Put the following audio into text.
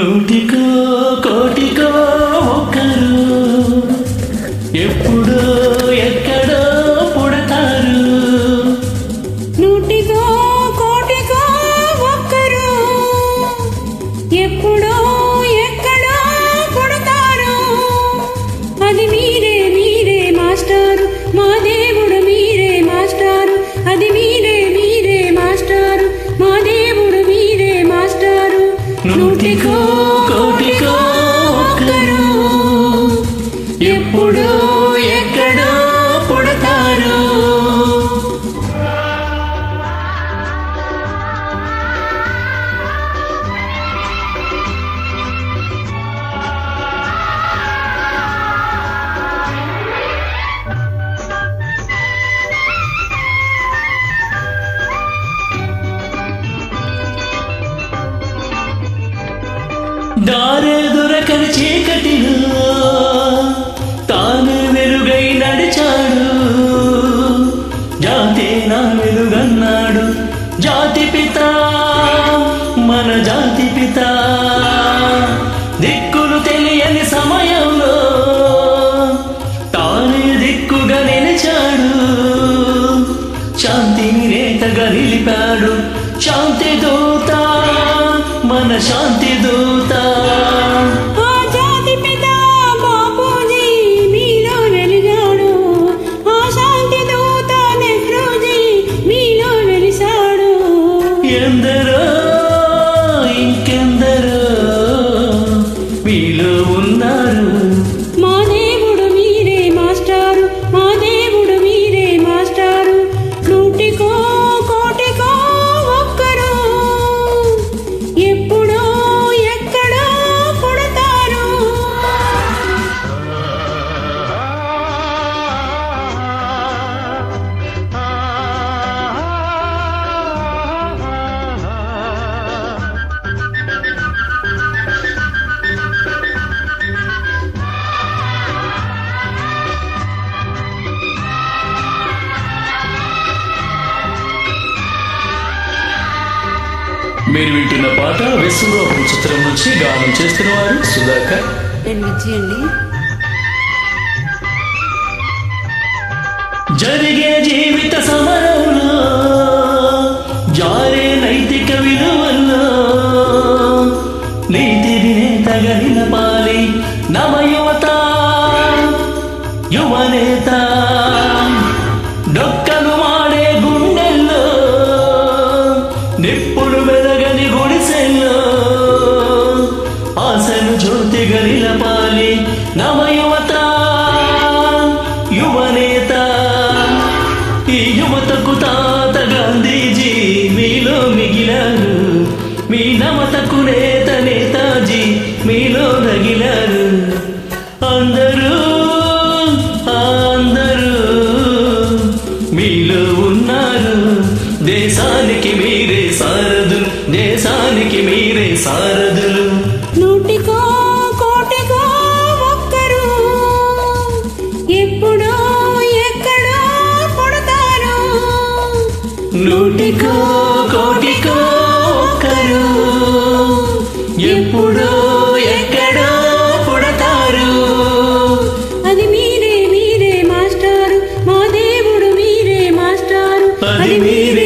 నూటికో కోటికో నూటికో కోటికో ఒక్కరు ఎప్పుడో దారే దొరకని చీకటిలో తాను వెలుగై నడిచాడు. జాతి నా వెలుగన్నాడు జాతి పిత మన జాతి పిత. దిక్కులు తెలియని సమయంలో తానే దిక్కుగా నిలిచాడు. శాంతిని రేతగా నిలిపాడు. శాంతి దూత మన శాంతి దూత. Inkenderá, inkenderá. మీరు వింటున్న పాట విశ్వరూపం చిత్రం నుంచి గానం చేస్తున్న వారు సుధాకర్. నేను విజయ్ అండి జరిగే జీవిత సమరంలో జారే నైతిక విలువల్లో నీతిని నేతగా నిలపాలి నవయువత యువనేత డొక్కలు మాడే గుండెల్లో నిప్పులు మీ నవతకు నేత నేతాజీ మీలో నగిలారు. అందరూ అందరూ మీలో ఉన్నారు. దేశానికి మీరే సారథులు దేశానికి మీరే సారథులు. నూటికో కోటికో ఒక్కరు ఎప్పుడో ఎక్కడో నూటికో కోటి అది మీరే మీరే మాస్టారు. మా దేవుడు మీరే మాస్టారు. అది మీరే